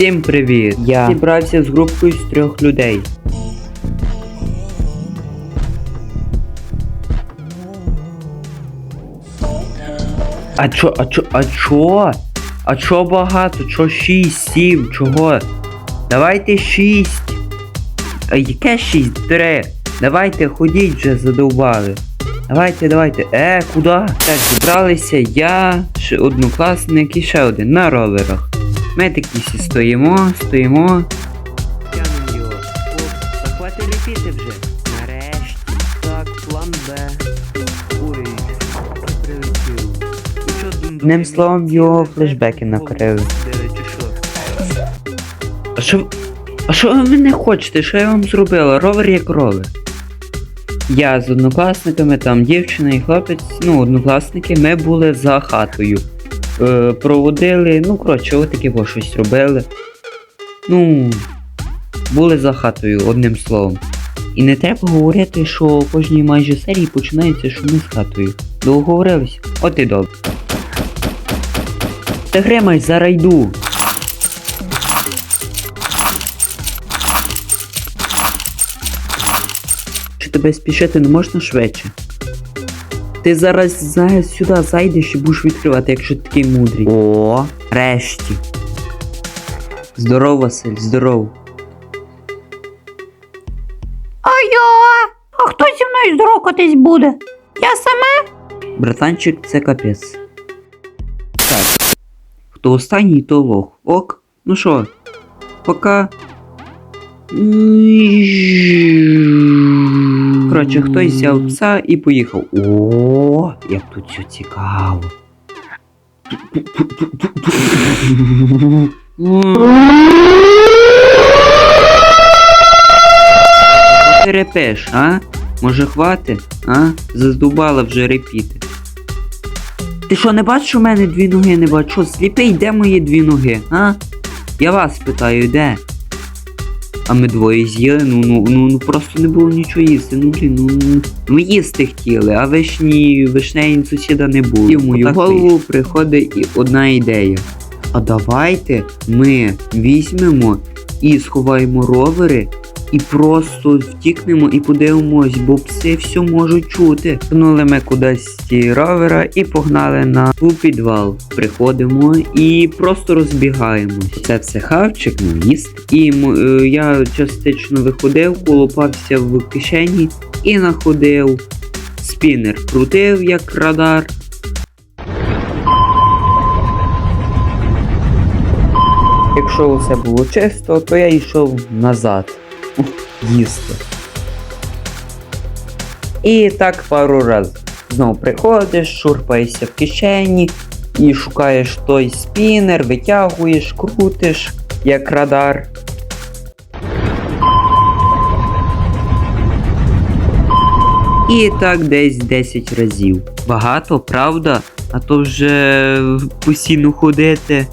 Всім привіт! Я зібрався з групою з трьох людей. А чо, а чо, а чо? А чо багато? Чо шість, сім, чого? Давайте шість. А яке шість? Три. Давайте ходіть вже задовбали. Давайте, давайте. Е, куди? Так, зібралися я, ще однокласник і ще один на ролерах. Ми такі всі стоїмо, стоїмо. Тянем його. О, та хватить вже. Нарешті. Так, план Б. Ой, прилетів. Одним словом, його флешбеки накрили. А що? А що ви мене хочете? Що я вам зробила? Ровер як ровер. Я з однокласниками, там дівчина і хлопець, ну, однокласники, ми були за хатою. Е, проводили, ну, коротше, отаке во щось робили. Ну, були за хатою, одним словом. І не треба говорити, що кожній майже серії починається, що ми з хатою. Договорились? От і добре. Та гримай, зараз йду. Чи тебе спішити не можна швидше? Ти зараз, зараз сюди зайдеш і будеш відкривати, якщо ти такий мудрий. О, решті. Здоров, Василь, здоров. Айо! А хто зі мною здорокатись буде? Я саме? Братанчик, це капець. Так. Хто останній, то лох. Ок. Ну що, пока. Коротше, хтось взяв пса і поїхав. О, як тут все цікаво. Ти а? Може хвати? А? Задубала вже репіти. Ти що, не бачиш у мене дві ноги не бачу? Сліпий, де мої дві ноги, а? Я вас питаю, де? А ми двоє з'їли, ну ну ну ну просто не було нічого їсти. Ну блін, ну, ну ми їсти хотіли, а вишні вишнеї сусіда не було. І в мою Отак голову приходить і одна ідея. А давайте ми візьмемо і сховаємо ровери і просто втікнемо і подивимось, бо пси все можуть чути. Пнули ми кудись ті і погнали на у підвал. Приходимо і просто розбігаємось. Це все хавчик на їст. І м- е, я частично виходив, колупався в кишені і знаходив спінер. Крутив як радар. Якщо усе було чисто, то я йшов назад їсти. І так пару разів. Знову приходиш, шурпаєшся в кишені і шукаєш той спінер, витягуєш, крутиш, як радар. І так десь 10 разів. Багато, правда? А то вже постійно ходити,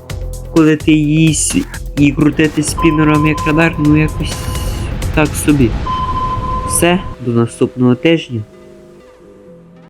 коли ти їсть і крутити спінером як радар, ну якось так собі. Все, до наступного тижня.